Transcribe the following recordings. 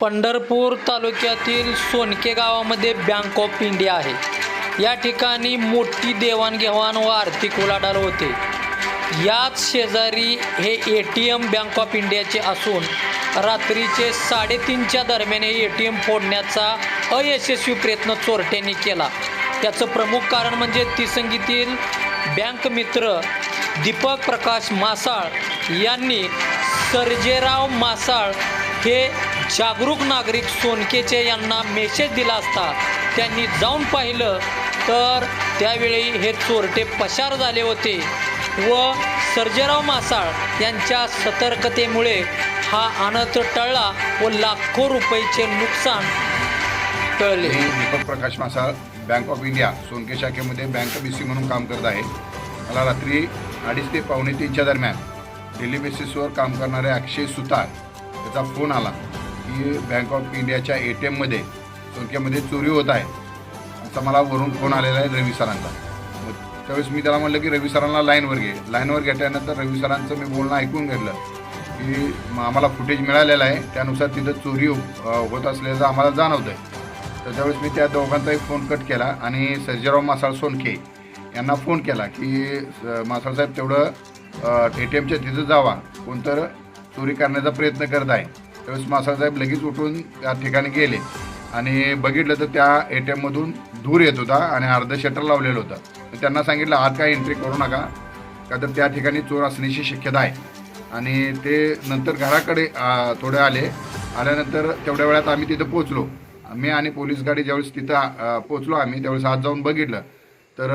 पंढरपूर तालुक्यातील सोनके गावामध्ये bank of India आहे. या ठिकाणी मोठी देवाणघेवाण व आर्थिक उलाढाल होते. याच शेजारी हे A T M bank of इंडियाचे असून रात्रीचे साडेतीनच्या दरम्यान हे ए टी एम फोडण्याचा अयशस्वी प्रयत्न चोरट्यांनी केला. त्याचं प्रमुख कारण म्हणजे तिसंगीतील बँक मित्र दीपक प्रकाश मासाळ यांनी सर्जेराव मासाळ हे जागरूक नागरिक सोनकेचे यांना मेसेज दिला असता त्यांनी जाऊन पाहिलं तर त्यावेळी हे चोरटे पसार झाले होते व सर्जेराव मासाळ यांच्या सतर्कतेमुळे हा अनर्थ टळला व लाखो रुपयेचे नुकसान टळले. मी Deepak Prakash Masal bank of India Sonke शाखेमध्ये bank B C म्हणून काम करत आहे. मला रात्री अडीच ते पावणे तीनच्या दरम्यान डेली बेसिसवर काम करणारे अक्षय सुतार त्याचा फोन आला. की बँक ऑफ इंडियाच्या ए टी एममध्ये सोनक्यामध्ये चोरी होत आहे. असा मला वरून फोन आलेला आहे रवी सरांचा. मग त्यावेळेस मी त्याला म्हटलं की रवी सरांना लाईनवर घे. लाईनवर घेतल्यानंतर रवी सरांचं मी बोलणं ऐकून घेतलं की आम्हाला फुटेज मिळालेलं आहे. त्यानुसार तिथं चोरी हो- होत असल्याचं आम्हाला जाणवतं आहे तर त्यावेळेस मी त्या दोघांचाही फोन कट केला आणि सर्जेराव मासाळ सोनके यांना फोन केला की मासाळसाहेब तेवढं ए टी एमच्या तिथं जावा. कोणतर चोरी करण्याचा प्रयत्न करत आहे त्यावेळेस मासाळसाहेब लगेच उठून त्या ठिकाणी गेले. आणि बघितलं तर त्या ए टी एममधून धूर येत होता आणि अर्ध शटर लावलेलं होतं. त्यांना सांगितलं आत काय एंट्री करू नका का तर त्या ठिकाणी चोर असण्याची शक्यता आहे. आणि ते नंतर घराकडे थोडे आले. आल्यानंतर तेवढ्या वेळात आम्ही तिथं पोचलो मी आणि पोलीस गाडी ज्यावेळेस तिथं पोचलो आम्ही त्यावेळेस आत जाऊन बघितलं. तर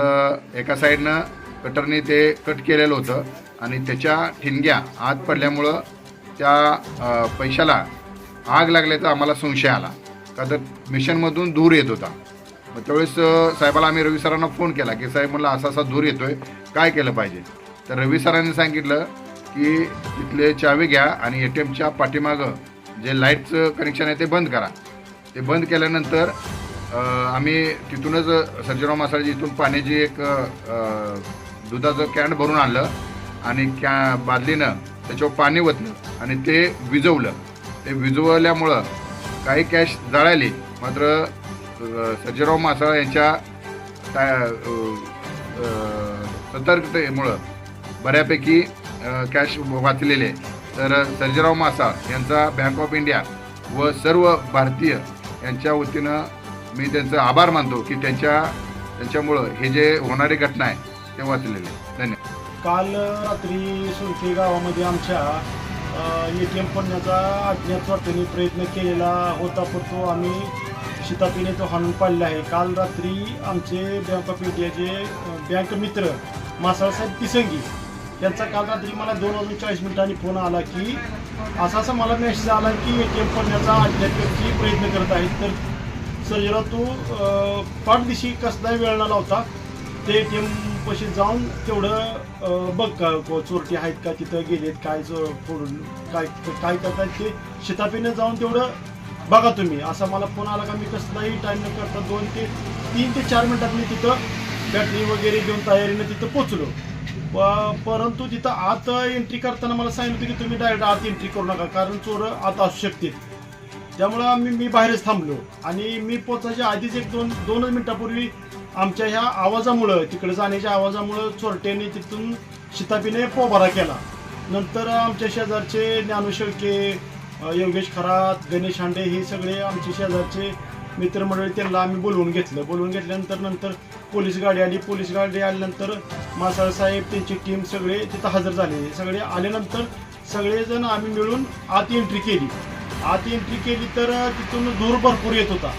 एका साईडनं कटरने ते कट केलेलं होतं. आणि त्याच्या ठिणग्या आत पडल्यामुळं त्या पैशाला आग लागल्याचा आम्हाला संशय आला. का तर मिशनमधून दूर येत होता. मग त्यावेळेस साहेबाला आम्ही रवी सरांना फोन केला की साहेब म्हणलं असा असा दूर येतोय काय केलं पाहिजे? तर रवी सरांनी सांगितलं की तिथले चावी घ्या आणि ए टी एमच्या पाठीमागं जे लाईटचं कनेक्शन आहे ते बंद करा. ते बंद केल्यानंतर आम्ही तिथूनच सर्जेराव मासाळजी इथून पाण्याची एक दुधाचं कॅन भरून आणलं आणि कॅ बादलीनं त्याच्यावर पाणी ओतलं आणि ते विजवलं. ते विजवल्यामुळं काही कॅश जळाली. मात्र अ, मासाळ यांच्या काय, सतर्कतेमुळं बऱ्यापैकी कॅश वाचलेले तर सर्जेराव मासाळ यांचा बँक ऑफ इंडिया व सर्व भारतीय यांच्या वतीनं मी त्यांचं आभार मानतो की त्यांच्या त्यांच्यामुळं हे जे होणारी घटना आहे ते वाचलेले आहे. धन्यवाद. काल रात्री सुरके गावामध्ये आमच्या ए टी एम फोडण्याचा अज्ञात वाटेने प्रयत्न केलेला होता पण तो आम्ही शितापीने तो हाणून पाडला आहे. काल रात्री आमचे बँक ऑफ इंडियाचे बँक मित्र मासाळसाहेब तिसंगी त्यांचा काल रात्री मला दोन वाजून चाळीस मिनिटांनी फोन आला की असा असा मला मेसेज आला की ए टी एम फोडण्याचा अज्ञात व्यक्ती प्रयत्न करत आहेत तर सर्जेराव तू अ, पाठदिशी कसलाही वेळ न लावता ते ए टी एम पशी जाऊन तेवढं बघ का चोरटी आहेत का तिथं गेलेत काय फोडून काय काय करतात ते शितापीने जाऊन तेवढं बघा तुम्ही. असा मला फोन आला का मी कसलाही टाईम न करता दोन ते तीन ते चार मिनिटात मी तिथं बॅटरी वगैरे घेऊन तयारीनं तिथं पोचलो परंतु तिथं आत एंट्री करताना मला सांगितलं की तुम्ही डायरेक्ट आत एंट्री करू नका कारण चोर आत असू शकतील. त्यामुळं आम्ही मी बाहेरच थांबलो. आणि मी पोचायच्या आधीच एक दोन दोनच मिनिटापूर्वी आमच्या ह्या आवाजामुळं तिकडे जाण्याच्या आवाजामुळं चोरट्याने तिथून शितापीने पोबारा केला. नंतर आमच्या शेजारचे ज्ञानशेळके योगेश खरात गणेश हांडे हे सगळे आमचे शेजारचे मित्रमंडळी त्यांना आम्ही बोलवून घेतलं. बोलवून घेतल्यानंतर नंतर पोलीस गाडी आली. पोलीस गाडी आल्यानंतर मासाळसाहेब त्यांची टीम सगळे तिथं हजर झाले. सगळे आल्यानंतर सगळेजण आम्ही मिळून आत एंट्री केली. आत एंट्री केली तर तिथून धूर भरपूर येत होता.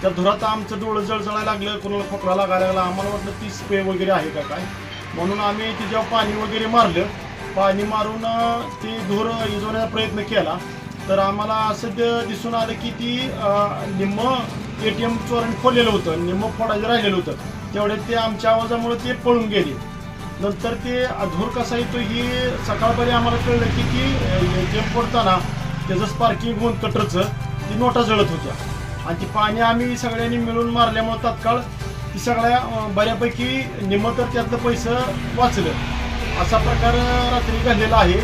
त्या धुरात आमचं डोळं जळजळायला लागलं कोणाला खोकला लागायला लागला आम्हाला वाटलं ती स्प्रे वगैरे आहे का काय? म्हणून आम्ही तिच्यावर पाणी वगैरे मारलं. पाणी मारून ती धूर इजवण्याचा प्रयत्न केला. तर आम्हाला असं द- दिसून आलं की ती निम्मं निम्म ए टी एम चोरण खोललेलं होतं निम्म फोडायचं राहिलेलं होतं. तेवढे ते आमच्या आवाजामुळे ते पळून गेले. नंतर ते धूर कसा येतो ही सकाळपर्यंत आम्हाला कळलं की ती ए टी एम फोडताना त्याचं स्पार्किंग होऊन कटरचं ती नोटा जळत होत्या. आणि ती पाणी आम्ही सगळ्यांनी मिळून मारल्यामुळं तात्काळ ती सगळ्या बऱ्यापैकी निम्म तर त्यातलं पैसं वाचलं. असा प्रकार रात्री घडलेला आहे.